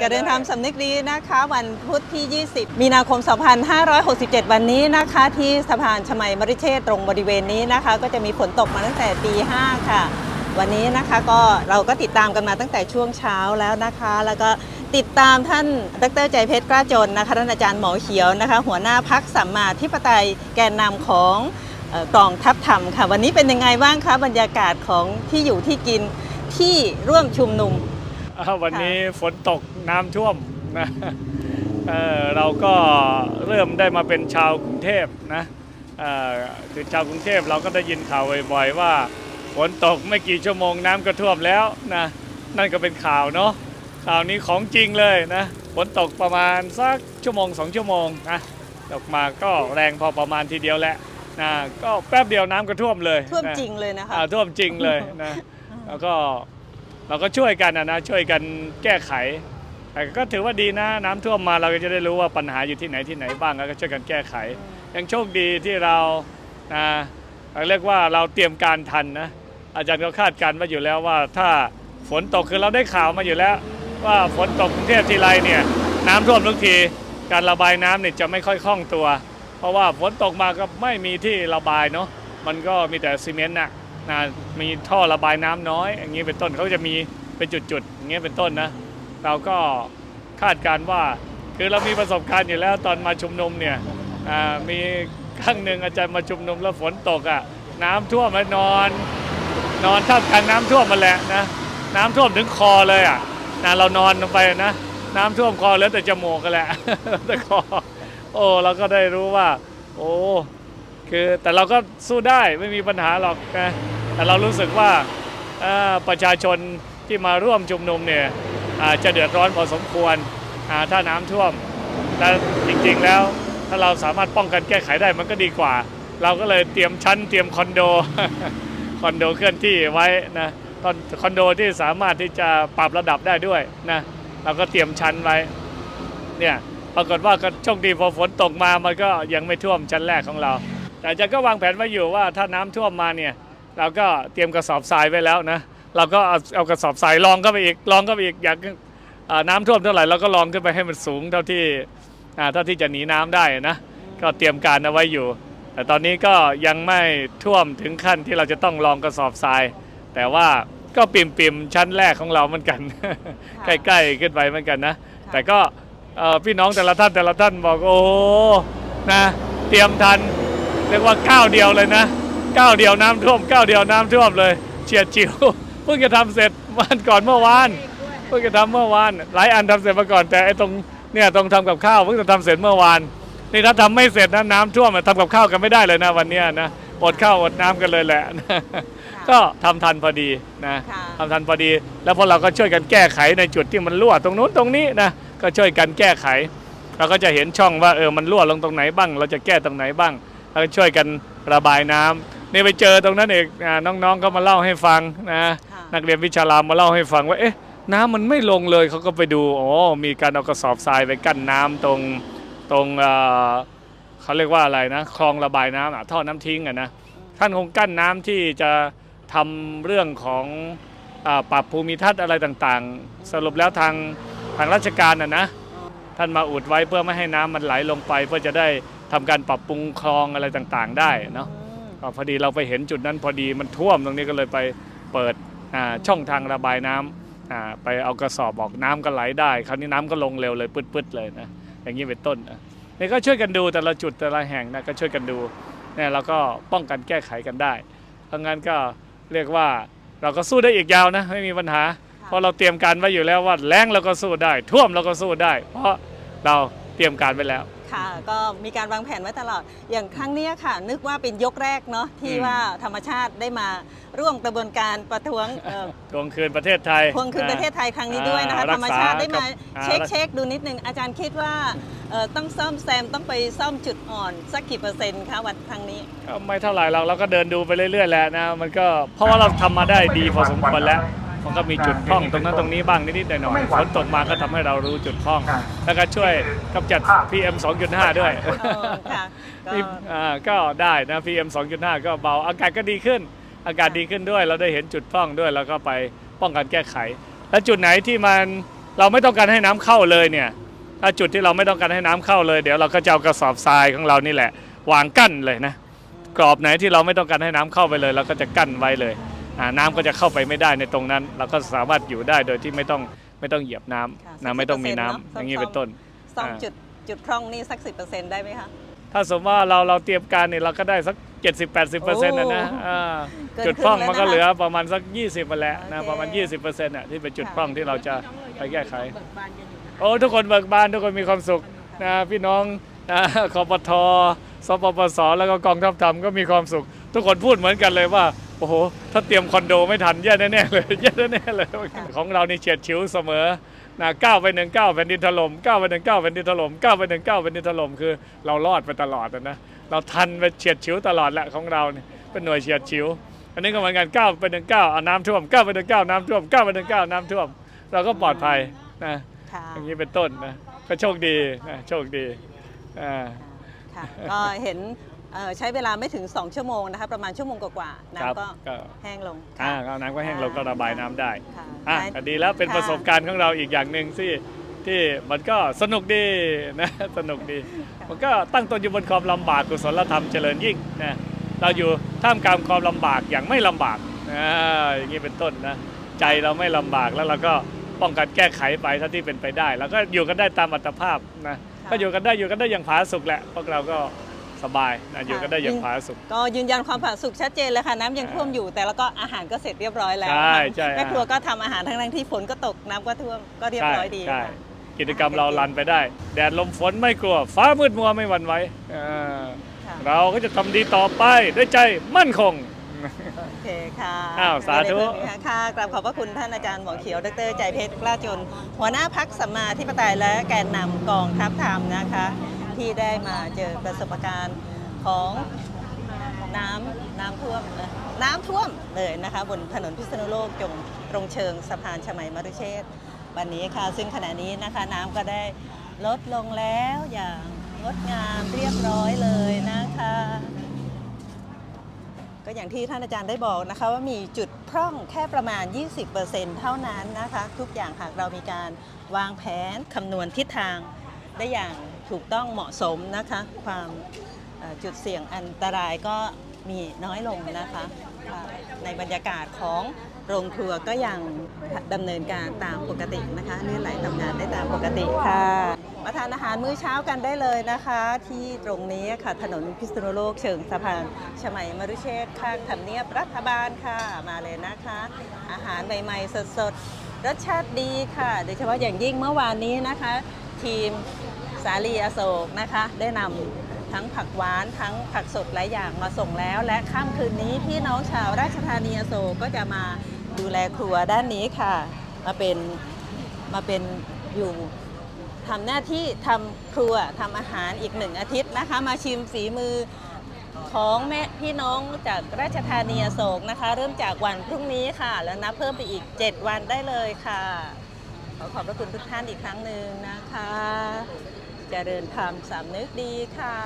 จะเดินทางสำนึกดีนะคะวันพุธที่ 20 มีนาคม 2567 วันนี้นะคะที่สะพานชมัยมริเชษตรงบริเวณนี้นะคะ ก็จะมีฝนตกมาตั้งแต่ตี5ค่ะ วันนี้นะคะก็เราก็ติดตามกันมาตั้งแต่ช่วงเช้าแล้วนะคะ แล้วก็ติดตามท่านดรใจเพชรกล้าจนนะคะท่านอาจารย์หมอเขียวนะคะ หัวหน้าพักสัมมาธิปไตยแกนนำของกองทัพธรรมค่ะ วันนี้เป็นยังไงบ้างคะบรรยากาศของที่อยู่ที่กินที่ร่วมชุมนุม ววันนี้ฝนตกน้ำท่วมนะเอ่อเราก็เริ่มได้มาเป็นชาวกรุงเทพนะเอ่อคือชาวกรุงเทพเราก็ได้ยินข่าวบ่อยๆว่าฝนตกไม่กี่ชั่วโมงน้ำก็ท่วมแล้วนะนั่นก็เป็นข่าวเนาะข่าวนี้ของจริงเลยนะฝนตกประมาณสักชั่วโมงสองชั่วโมงนะตกมาก็แรงพอประมาณทีเดียวแหละนะก็แป๊บเดียวน้ำก็ท่วมเลยท่วมนะจริงเลยนะคะอ่าท่วมจริงเลยนะแล้วก็ เราก็ช่วยกันนะนะช่วยกันแก้ไขแต่ก็ถือว่าดีนะน้ำท่วมมาเราก็จะได้รู้ว่าปัญหาอยู่ที่ไหนที่ไหนบ้างแล้วก็ช่วยกันแก้ไข ยังโชคดีที่เรานะเรียกว่าเราเตรียมการทันนะอาจารย์ก็คาดการณ์มาอยู่แล้วว่าถ้าฝนตกคือเราได้ข่าวมาอยู่แล้ว ว่าฝนตกกรุงเทพทีไรเนี่ยน้ำท่วมทุกทีการระบายน้ำเนี่ยจะไม่ค่อยคล่องตัว เพราะว่าฝนตกมาก็ไม่มีที่ระบายเนาะมันก็มีแต่ซีเมนต์น่ะ นะมีท่อระบายน้ำน้อย อย่างนี้เป็นต้นเขาจะมีเป็นจุดๆอย่างเงี้ยเป็นต้นนะ เราก็คาดการว่าคือเรามีประสบการณ์อยู่แล้วตอนมาชุมนุมเนี่ยมีครั้งหนึ่งอาจารย์มาชุมนุมแล้วฝนตกอะน้ำท่วมแล้วนอน นอนท่ามกลางน้ำท่วมมาแหละนะน้ำท่วมถึงคอเลยอะนะเรานอนลงไปนะน้ำท่วมคอเหลือแต่จมูกกันแหละแต่คอโอ้เราก็ได้รู้ว่า โอ้คือแต่เราก็สู้ได้ไม่มีปัญหาหรอกนะ แต่เรารู้สึกว่าประชาชนที่มาร่วมชุมนุมเนี่ยจะเดือดร้อนพอสมควรถ้าน้ำท่วมแต่จริงๆแล้วถ้าเราสามารถป้องกันแก้ไขได้มันก็ดีกว่า เราก็เลยเตรียมชั้นเตรียมคอนโดคอนโดเคลื่อนที่ไว้นะตอนคอนโดที่สามารถที่จะปรับระดับได้ด้วยนะเราก็เตรียมชั้นไว้เนี่ยปรากฏว่าก็โชคดีพอฝนตกมามันก็ยังไม่ท่วมชั้นแรกของเรา แต่จาก็วางแผนไว้อยู่ว่าถ้าน้ำท่วมมาเนี่ย เราก็เตรียมกระสอบทรายไว้แล้วนะเราก็เอาเอากระสอบทรายรองเข้าไปอีกรองเข้าไปอีกอยากอ่าน้ำท่วมเท่าไหร่เราก็รองขึ้นไปให้มันสูงเท่าที่อ่าเท่าที่จะหนีน้ำได้นะก็เตรียมการเอาไว้อยู่ แต่ตอนนี้ก็ยังไม่ท่วมถึงขั้นที่เราจะต้องลองกระสอบทราย แต่ว่าก็ปิ่มปิมๆชั้นแรกของเราเหมือนกัน ใกล้ๆขึ้นไปเหมือนกันนะ แต่ก็เอ่อพี่น้องแต่ละท่านแต่ละท่านบอกโอ้โหนะเตรียมทันเรียกว่าก้าวเดียวเลยนะ ก้าวเดียวน้ำท่วมก้าวเดียวน้ำท่วมเลยเฉียดฉิวเพิ่งจะทำเสร็จวันก่อนเมื่อวานเพิ่งจะทำเมื่อวานหลายอันทำเสร็จมาก่อนแต่ไอ้ตรงเนี่ยตรงทำกับข้าวเพิ่งจะทำเสร็จเมื่อวานนี่ถ้าทำไม่เสร็จนะน้ำท่วมอะทำกับข้าวกันไม่ได้เลยนะวันเนี้ยนะอดข้าวอดน้ำกันเลยแหละก็ทำทันพอดีนะค่ะทำทันพอดี แล้วพวกเราก็ช่วยกันแก้ไขในจุดที่มันรั่วตรงนู้นตรงนี้นะก็ช่วยกันแก้ไข เราก็จะเห็นช่องว่าเออมันรั่วลงตรงไหนบ้าง เราจะแก้ตรงไหนบ้างแล้วก็ช่วยกันระบายน้ำ นี่ไปเจอตรงนั้นเองอ่าน้องๆก็มาเล่าให้ฟังนะค่ะนักเรียนวิชารามมาเล่าให้ฟังว่าเอ๊ะน้ำมันไม่ลงเลยเขาก็ไปดูอ๋อมีการเอากระสอบทรายไปกั้นน้ำตรงตรงเอ่อเขาเรียกว่าอะไรนะคลองระบายน้ำอะท่อน้ำทิ้งอะนะท่านคงกั้นน้ำที่จะทำเรื่องของอาปรับภูมิทัศน์อะไรต่างๆ สรุปแล้วทางทางราชการอะนะท่านมาอุดไว้เพื่อไม่ให้น้ำมันไหลลงไป เพื่อจะได้ทำการปรับปรุงคลองอะไรต่างๆ ได้เนาะ ก็พอดีเราไปเห็นจุดนั้นพอดีมันท่วมตรงนี้ก็เลยไปเปิดช่องทางระบายน้ำอ่าไปเอากระสอบบอกน้ำก็ไหลได้ คราวนี้น้ำก็ลงเร็วเลยปืดๆเลยนะอย่างนี้เป็นต้นนะนี่ก็ช่วยกันดูแต่ละจุดแต่ละแห่งนะก็ช่วยกันดูเนี่ยเราก็ป้องกันแก้ไขกันได้เพราะงั้นก็เรียกว่าเราก็สู้ได้อีกยาวนะไม่มีปัญหา เพราะเราเตรียมการไว้อยู่แล้วว่าแรงเราก็สู้ได้ ท่วมเราก็สู้ได้ เพราะเราเตรียมการไว้แล้ว ค่ะ ก็มีการวางแผนไว้ตลอด อย่างครั้งเนี้ยค่ะ นึกว่าเป็นยกแรกเนาะที่อืม ว่าธรรมชาติได้มาร่วมกระบวนการประท้วงเอ่อ ทวงคืนประเทศไทย ทวงคืนประเทศไทยครั้งนี้ด้วยนะคะ อ่าธรรมชาติได้มารักษาเช็คกับเช็คดูนิดนึง อาจารย์คิดว่าเอ่อต้องซ่อมแซมต้องไปซ่อมจุดอ่อน สักกี่เปอร์เซ็นต์คะวันครั้งนี้ ก็ไม่เท่าไหร่เราเราก็เดินดูไปเรื่อยๆแหละนะมันก็เพราะว่าเราทำมาได้ดีพอสมควรแล้ว มันก็มีจุดพร่องตรงนั้นตรงนี้บ้างนิดๆหน่อยๆฝนตกมาก็ทำให้เรารู้จุดพร่อง แล้วก็ช่วยกำจัด PM 2.5 ด้วยเออค่ะก็อ่าก็ได้นะ PM 2.5 ก็เบาอากาศก็ดีขึ้น อากาศดีขึ้นด้วย เราได้เห็นจุดพร่องด้วยแล้วก็ไปป้องกันแก้ไข แล้วจุดไหนที่มันเราไม่ต้องการให้น้ำเข้าเลยเนี่ยถ้าจุดที่เราไม่ต้องการให้น้ำเข้าเลย เดี๋ยวเราก็จะเอากระสอบทรายของเรานี่แหละ วางกั้นเลยนะกรอบไหนที่เราไม่ต้องการให้น้ำเข้าไปเลยเราก็จะกั้นไว้เลย อ่าน้ำก็จะเข้าไปไม่ได้ในตรงนั้น เราก็สามารถอยู่ได้โดยที่ไม่ต้องไม่ต้องเหยียบน้ำค่ะนะไม่ต้องมีน้ำ10%เนอะอย่างนี้เป็นต้นซ่อมอ่าจุดจุดพร่องนี่สักสิได้ไหมคะถ้าสมมติว่าเราเราเตรียมการเนี่ยเราก็ได้สัก 70-80%นะนะอ่าเกินจุดพร่องครึ่งแล้วมันก็นะคะเหลือประมาณสัก 20มาแหล้วนะโอเคประมาณ 20%น่ะที่เป็นจุดค่ะพร่องที่เราจะไปแก้ไขเบิกบานกันอยู่นะโอ้ทุกคนเบิกบานทุกคนมีความสุขนะพี่น้องนะคอปทสปปสแล้วก็กองทัพธรรมก็มีความสุข ทุกคนพูดเหมือนกันเลยว่า โอ้โห ถ้าเตรียมคอนโดไม่ทันแย่แน่ๆเลยแย่แน่ๆเลย ของเรานี่เฉียดฉิวเสมอนะก้าวไปหนึ่งก้าวแผ่นดินถล่มก้าวไปหนึ่งก้าวแผ่นดินถล่มก้าวไปหนึ่งก้าวแผ่นดินถล่มคือ เรารอดไปตลอดอะนะเราทันไปเฉียดฉิวตลอดแหละของเราเนี่ยเป็นหน่วยเฉียดฉิว อันนี้ก็เหมือนกันก้าวไปหนึ่งก้าวเอาน้ำท่วมก้าวไปหนึ่งก้าวน้ำท่วมก้าวไปหนึ่งก้าวน้ำท่วม เราก็ปลอดภัยนะค่ะอย่างนี้เป็นต้นนะก็โชคดีนะโชคดีอ่าค่ะก็เห็น เอ่อใช้เวลาไม่ถึง 2 ชั่วโมงนะคะประมาณชั่วโมงกว่าๆครับน้ำก็ก็แห้งลงอ่าค่ะเอาน้ำก็แห้งเราก็ระบายน้ำได้ค่ะอะได้ก็ดีแล้วเป็นค่ะประสบการณ์ของเราอีกอย่างหนึ่งที่ที่มันก็สนุกดีนะ สนุกดี มันก็ตั้งตนอยู่บนความลำบากกุศลธรรมเจริญยิ่งนะเราอยู่ท่ามกลางความลำบากอย่างไม่ลำบากอ่าอย่างนี้เป็นต้นนะใจเราไม่ลำบากแล้วเราก็ป้องกันแก้ไขไปเท่าที่เป็นไปได้ แล้วก็อยู่กันได้ตามอัตภาพนะก็อยู่กันได้อยู่กันได้อย่างผาสุกแหละพวกเราก็ สบายนะอยู่กันได้อย่างผาสุก ก็ยืนยันความผาสุกชัดเจนเลยค่ะ น้ำยังท่วมอยู่ แต่แล้วก็อาหารก็เสร็จเรียบร้อยแล้วใช่ค่ะใช่ แม่ครัวก็ทำอาหารทั้งนั้นที่ฝนก็ตกน้ำก็ท่วมก็เรียบร้อยดีใช่ค่ะ กิจกรรมเราลันไปได้ แดดลมฝนไม่กลัว ฟ้ามืดมัวไม่หวั่นไหวอ่าค่ะ เราก็จะทำดีต่อไปด้วยใจมั่นคง โอเคค่ะอ้าวสาธุ ไม่ได้เพิ่มอีกค่ะกราบขอบพระคุณท่านอาจารย์หมอเขียว ดรใจเพชรกล้าจน หัวหน้าพักสัมมาธิปไตยและแกนนำกองทัพธรรมนะคะ ที่ได้มาเจอประสบการณ์ของน้ำน้ำท่วมนะน้ำท่วมเลยนะคะ บนถนนพิษณุโลกจงตรงเชิงสะพานชมัยมรุเชษฐ์วันนี้ค่ะ ซึ่งขณะนี้นะคะน้ำก็ได้ลดลงแล้วอย่างงดงามเรียบร้อยเลยนะคะ ก็อย่างที่ท่านอาจารย์ได้บอกนะคะ ว่ามีจุดพร่องแค่ประมาณ 20%เท่านั้นนะคะ ทุกอย่างหากเรามีการวางแผนคำนวณทิศทาง ได้อย่างถูกต้องเหมาะสมนะคะ ความจุดเสี่ยงอันตรายก็มีน้อยลงนะคะ ในบรรยากาศของโรงครัวก็ยังดำเนินการตามปกตินะคะเลื่อนไหลทำงานได้ตามปกติค่ะ มาทานอาหารมื้อเช้ากันได้เลยนะคะ ที่ตรงนี้ค่ะถนนพิษณุโลกเชิงสะพานชมัยมรุเชษข้างทำเนียบรัฐบาลค่ะมาเลยนะคะ อาหารใหม่ๆสดๆรสชาติดีค่ะ โดยเฉพาะอย่างยิ่งเมื่อวานนี้นะคะ ทีม สาลีอโศกนะคะ ได้นำทั้งผักหวานทั้งผักสดหลายอย่างมาส่งแล้ว และค่ำคืนนี้พี่น้องชาวราชธานีอโศกก็จะมาดูแลครัวด้านนี้ค่ะ มาเป็นมาเป็นอยู่ทำหน้าที่ทำครัวทำอาหารอีกหนึ่งอาทิตย์นะคะ มาชิมฝีมือของแม่พี่น้องจากราชธานีอโศกนะคะ เริ่มจากวันพรุ่งนี้ค่ะ แล้วนับเพิ่มไปอีก 7 วันได้เลยค่ะ ขอขอบพระคุณทุกท่านอีกครั้งหนึ่งนะคะ เจริญธรรมสำนึกดีค่ะ